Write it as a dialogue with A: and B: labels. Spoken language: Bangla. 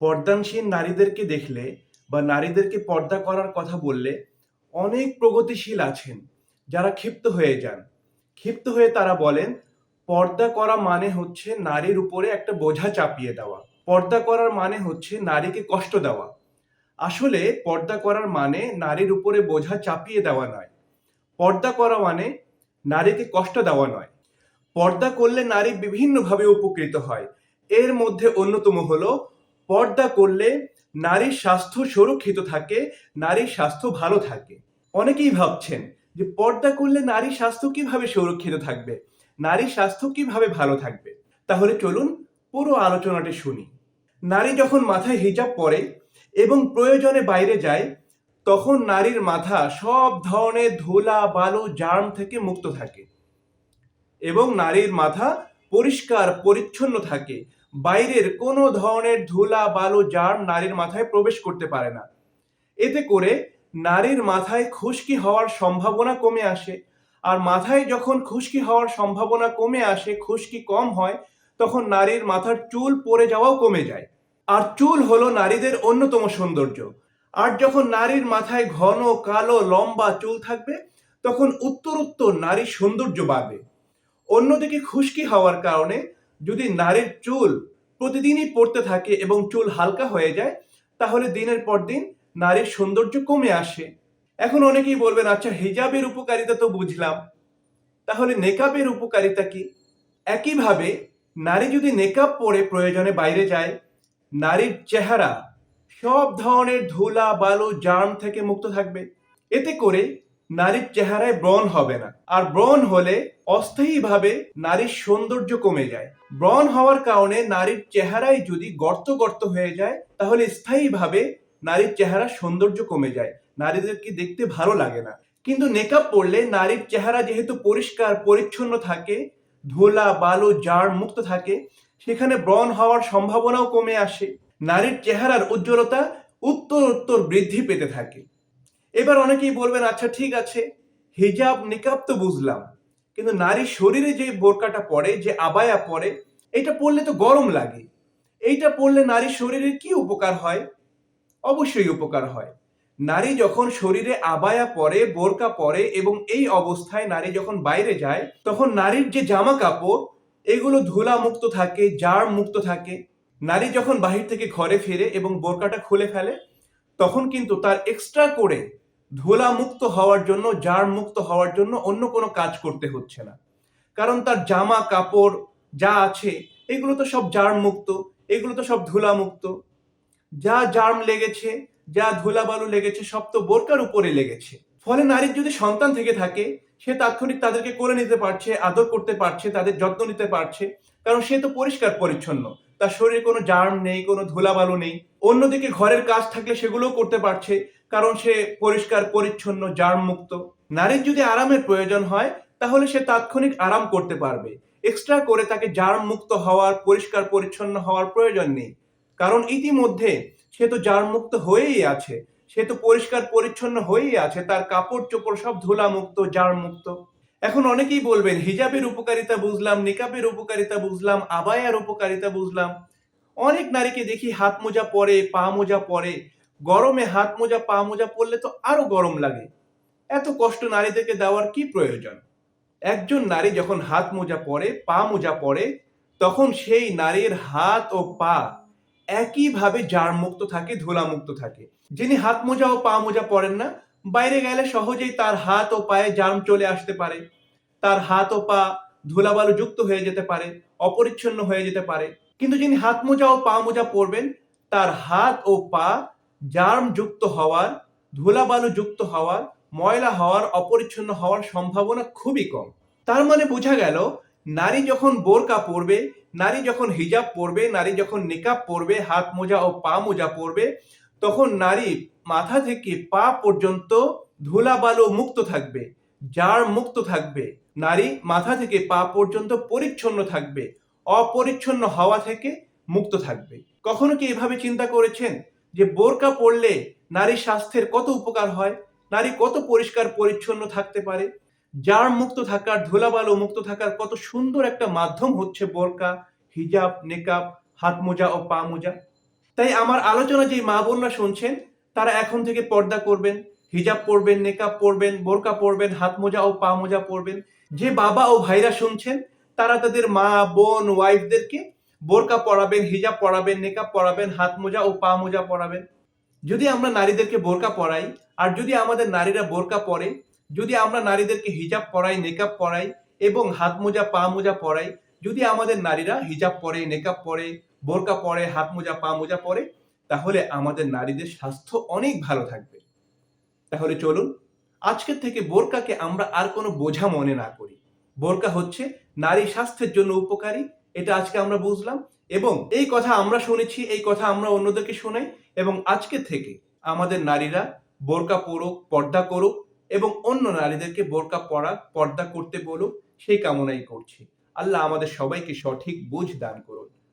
A: পর্দানসীন নারীদেরকে দেখলে বা নারীদেরকে পর্দা করার কথা বললে অনেক প্রগতিশীল আছেন, যারা ক্ষিপ্ত হয়ে যান। ক্ষিপ্ত হয়ে তারা বলেন, পর্দা করা মানে হচ্ছে নারীর উপরে একটা বোঝা চাপিয়ে দেওয়া। পর্দা করার মানে হচ্ছে নারীকে কষ্ট দেওয়া। আসলে পর্দা করার মানে নারীর উপরে বোঝা চাপিয়ে দেওয়া নয়। পর্দা করা মানে নারীকে কষ্ট দেওয়া নয়। পর্দা করলে নারী বিভিন্নভাবে উপকৃত হয়। এর মধ্যে অন্যতম হলো পর্দা করলে নারীর স্বাস্থ্য সুরক্ষিত থাকে, নারীর স্বাস্থ্য ভালো থাকে। অনেকেই ভাবছেন যে পর্দা করলে নারীর স্বাস্থ্য কীভাবে সুরক্ষিত থাকবে, নারীর স্বাস্থ্য কীভাবে ভালো থাকবে? তাহলে চলুন পুরো আলোচনাটি শুনি। নারী যখন মাথায় হিজাব পরে এবং প্রয়োজনে বাইরে যায়, তখন নারীর মাথা সব ধরনের ধুলা, বালু, জার্ম থেকে মুক্ত থাকে। এবং নারীর মাথা পরিষ্কার, পরিচ্ছন্ন থাকে। বাইরের কোনো ধরনের ধুলা, বালু জার্ম নারীর মাথায় প্রবেশ করতে পারে না। এতে করে নারীর মাথায় খুশকি হওয়ার সম্ভাবনা কমে আসে। আর মাথায় যখন খুশকি হওয়ার সম্ভাবনা কমে আসে, খুশকি কম হয়, তখন নারীর মাথার চুল পড়ে যাওয়াও কমে যায়। আর চুল হলো নারীদের অন্যতম সৌন্দর্য। আর যখন নারীর মাথায় ঘন, কালো, লম্বা চুল থাকবে, তখন উত্তরোত্তর নারীর সৌন্দর্য বাড়বে। অন্যদিকে খুশকি হওয়ার কারণে যদি নারীর চুল প্রতিদিনই পড়তে থাকে এবং চুল হালকা হয়ে যায়, তাহলে দিনের পর দিন নারীর সৌন্দর্য কমে আসে। এখন অনেকেই বলবেন আচ্ছা হিজাবের উপকারিতা তো বুঝলাম। তাহলে নেকাবের উপকারিতা কি? একইভাবে নারী যদি নেকাব পরে প্রয়োজনে বাইরে যায়, নারীর চেহারা সব ধরনের ধুলা, বালু জার্ম থেকে মুক্ত থাকবে। এতে করে নারীর চেহারায় ব্রণ হবে না। আর ব্রণ হলে অস্থায়ীভাবে নারীর সৌন্দর্য কমে যায়। ব্রণ হওয়ার কারণে নারীর চেহারায় যদি গর্ত গর্ত হয়ে যায়, তাহলে স্থায়ীভাবে নারীর চেহারা সৌন্দর্য কমে যায়। নারীদেরকে দেখতে ভালো লাগে না। কিন্তু নেকাব পরলে নারীর চেহারা যেহেতু পরিষ্কার, পরিচ্ছন্ন থাকে, ধুলা, বালু, জার মুক্ত থাকে, সেখানে ব্রণ হওয়ার সম্ভাবনাও কমে আসে। নারীর চেহারার উজ্জ্বলতা উত্তর উত্তর বৃদ্ধি পেতে থাকে। এবার অনেকেই বলবেন আচ্ছা ঠিক আছে, হিজাব, নিকাব তো বুঝলাম, কিন্তু নারীর শরীরে যে বোরকাটা পরে, যে আবায়া পরে এটা পরলে তো গরম লাগে। এইটা পরলে নারীর শরীরের কি উপকার হয়? অবশ্যই উপকার হয়। নারী যখন শরীরে আবায়া পরে, বোরকা পরে এবং এই অবস্থায় নারী যখন বাইরে যায়, তখন নারীর যে জামা কাপড় এগুলো ধুলা মুক্ত থাকে জার মুক্ত থাকে। নারী যখন বাহির থেকে ঘরে ফিরে এবং বোরকাটা খুলে ফেলে তখন কিন্তু তার এক্সট্রা করে ধুলা মুক্ত হওয়ার জন্য জার মুক্ত হওয়ার জন্য অন্য কোনো কাজ করতে হচ্ছে না। কারণ তার জামা, কাপড় যা আছে, এগুলো তো সব জার্ম মুক্ত এগুলো তো সব ধুলা মুক্ত যা জার্ম লেগেছে, যা ধুলাবালু লেগেছে, সব তো বোরকার উপরে লেগেছে। ফলে নারীর যদি সন্তান থেকে থাকে, সে তাৎক্ষণিক তাদেরকে করে নিতে পারছে, আদর করতে পারছে, তাদের যত্ন নিতে পারছে, কারণ সে তো পরিষ্কার পরিচ্ছন্ন তার শরীরে কোনো জার্ম নেই, কোনো ধুলাবালু নেই। অন্যদিকে ঘরের কাজ থাকলে সেগুলোও করতে পারছে, কারণ সে পরিষ্কার, পরিচ্ছন্ন জার্ম মুক্ত নারীর যদি আরামের প্রয়োজন হয়, তাহলে সে তাৎক্ষণিক আরাম করতে পারবে। এক্সট্রা করে তাকে জার্ম মুক্ত হওয়ার, পরিষ্কার, পরিচ্ছন্ন হওয়ার প্রয়োজন নেই। কারণ ইতিমধ্যে সে তো জার্ম মুক্ত হয়েই আছে। সে তো পরিষ্কার, পরিচ্ছন্ন হয়েই আছে। তার কাপড় চোপড় সব ধুলা মুক্ত জার্ম মুক্ত এখন অনেকেই বলবেন, হিজাবের উপকারিতা বুঝলাম, নিকাবের উপকারিতা বুঝলাম, আবায়ার উপকারিতা বুঝলাম। অনেক নারীকে দেখি হাত মোজা পরে, পা মোজা পরে। গরমে হাত মোজা, পা মোজা পরলে তো আরও গরম লাগে। এত কষ্ট নারীদেরকে দেওয়ার কি প্রয়োজন? একজন নারী যখন হাত মোজা পরে, পা মোজা পরে, তখন সেই নারীর হাত ও পা একইভাবে জার মুক্ত থাকে ধুলা মুক্ত থাকে। যিনি হাত মোজা ও পা মোজা পরেন না বাইরে গেলে সহজেই তার হাত ও পায়ে জার্ম চলে আসতে পারে। তার হাত ও পা ধুলাবালু যুক্ত হয়ে যেতে পারে, অপরিচ্ছন্ন হয়ে যেতে পারে। কিন্তু যিনি হাত মোজা ও পা মোজা পরবেন, তার হাত ও পা জার্ম যুক্ত হওয়ার, ধুলাবালু যুক্ত হওয়ার, ময়লা হওয়ার, অপরিচ্ছন্ন হওয়ার সম্ভাবনা খুবই কম। তার মানে বোঝা গেল, নারী যখন বোরকা পরবে, নারী যখন হিজাব পরবে, নারী যখন নিকাব পরবে, হাত মোজা ও পা মোজা পরবে তখন নারী মাথা থেকে পা পর্যন্ত ধুলাবালু মুক্ত থাকবে, জার মুক্ত থাকবে। নারী মাথা থেকে পা পর্যন্ত পরিচ্ছন্ন থাকবে, অপরিচ্ছন্ন হাওয়া থেকে মুক্ত থাকবে। কখনো কি এভাবে চিন্তা করেছেন যে বোরকা পরলে নারী স্বাস্থ্যের কত উপকার হয়? নারী কত পরিষ্কার, পরিচ্ছন্ন থাকতে পারে? জার মুক্ত থাকার, ধুলাবালু মুক্ত থাকার কত সুন্দর একটা মাধ্যম হচ্ছে বোরকা, হিজাব, নেকাব হাত মোজা ও পা মোজা। তাই আমার আলোচনা যে মা বোনরা শুনছেন, তারা এখন থেকে পর্দা করবেন, হিজাব পরবেন, নেকাব পরবেন, বোরকা পরবেন, হাত মোজা ও পা মোজা পরবেন। যে বাবা ও ভাইরা শুনছেন, তারা তাদের মা, বোন, ওয়াইফদেরকে বোরকা পরাবেন, হিজাব পরাবেন, নেকাব পরাবেন, হাত মোজা ও পা মোজা পরাবেন। যদি আমরা নারীদেরকে বোরকা পরাই, আর যদি আমাদের নারীরা বোরকা পরে, যদি আমরা নারীদেরকে হিজাব পরাই, নেকাব পরাই এবং হাত মোজা, পা মোজা পরাই, যদি আমাদের নারীরা হিজাব পরে, নেকাব পরে বোরকা পরে, হাত মোজা, পা মোজা পরে, তাহলে আমাদের নারীদের স্বাস্থ্য অনেক ভালো থাকবে। তাহলে চলুন, আজকের থেকে বোরকাকে আমরা আর কোনো বোঝা মনে না করি। বোরকা হচ্ছে নারী স্বাস্থ্যের জন্য উপকারী, এটা আজকে আমরা বুঝলাম এবং এই কথা আমরা শুনেছি, এই কথা আমরা অন্যদেরকে শোনাই এবং আজকে থেকে আমাদের নারীরা বোরকা পরুক, পর্দা করুক এবং অন্য নারীদেরকে বোরকা পরা, পর্দা করতে বলুক, সেই কামনাই করছি। আল্লাহ আমাদের সবাইকে সঠিক বুঝ দান করুন।